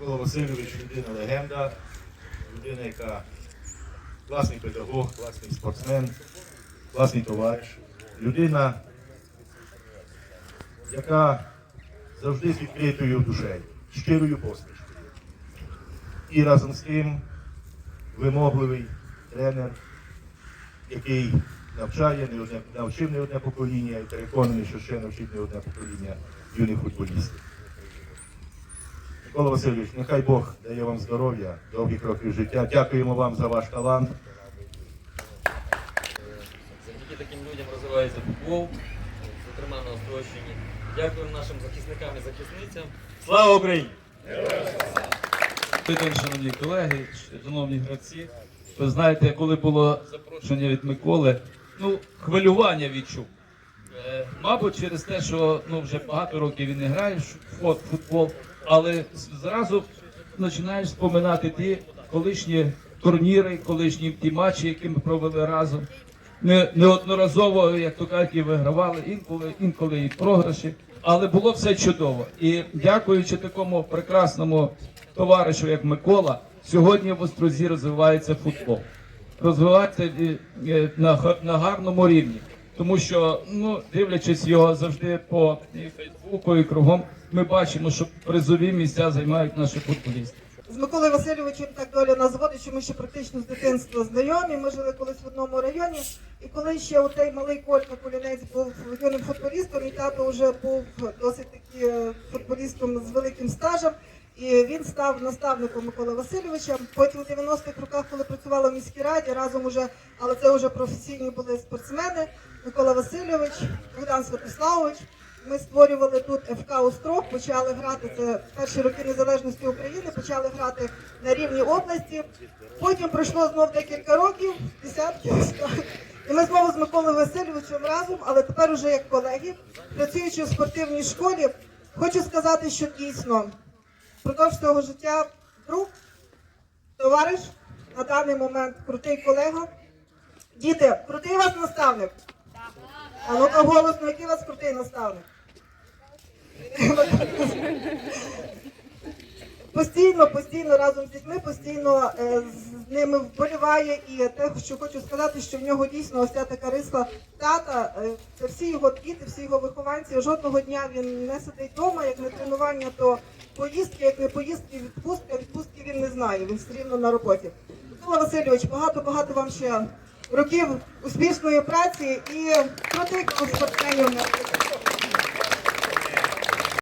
Микола Васильович людина легенда, людина, яка класний педагог, класний спортсмен, класний товариш, людина, яка завжди з відкритою душею, щирою посмішкою. І разом з тим вимогливий тренер, який навчає не одне, навчив не одне покоління і переконаний, що ще навчить не одне покоління юних футболістів. Микола Васильович, нехай Бог дає вам здоров'я, довгих років життя. Дякуємо вам за ваш талант. Завдяки таким людям розвивається футбол, зокрема на Острощині. Дякуємо нашим захисникам і захисницям. Слава Україні! Вітаю, шановні колеги, шановні гравці. Ви знаєте, коли було запрошення від Миколи, ну, хвилювання відчув. Е, мабуть, через те, що ну, вже багато років він не грає в футбол, але зразу починаєш споминати ті колишні турніри, колишні ті матчі, які ми провели разом. Не, неодноразово, як то кажуть, і вигравали, інколи, інколи і програші. Але було все чудово. І дякуючи такому прекрасному товаришу, як Микола, сьогодні в Острозі розвивається футбол. Розвивається е, е, на, на гарному рівні. Тому що, ну, дивлячись його завжди по Фейсбуку і кругом, ми бачимо, що призові місця займають наші футболісти. З Миколою Васильовичем так доля нас зводить, що ми ще практично з дитинства знайомі. Ми жили колись в одному районі. І коли ще отей малий Колька Кулінець був юним футболістом, і тато вже був досить таки е, футболістом з великим стажем. І він став наставником Миколи Васильовича. Потім у 90-х роках, коли працювала в міській раді, разом уже, але це вже професійні були спортсмени. Микола Васильович, Богдан Святославович. Ми створювали тут ФК Острог, почали грати це перші роки незалежності України, почали грати на рівні області. Потім пройшло знов декілька років, десятки. І ми знову з Миколою Васильовичем разом, але тепер уже як колеги, працюючи в спортивній школі, хочу сказати, що дійсно впродовж того життя друг, товариш, на даний момент крутий колега. Діти, крутий вас наставник. А ну-ка голосно, який вас крутий наставник? Постійно, постійно разом з дітьми, постійно е, з ними вболіває і те, що хочу сказати, що в нього дійсно ось ця така риса тата. е, Це всі його діти, всі його вихованці. Жодного дня він не сидить вдома, як не тренування, то поїздки, як не поїздки, відпустки. Відпустки він не знає. Він все рівно на роботі. Микола Васильович, багато багато вам ще років успішної праці і крутих спортсменів.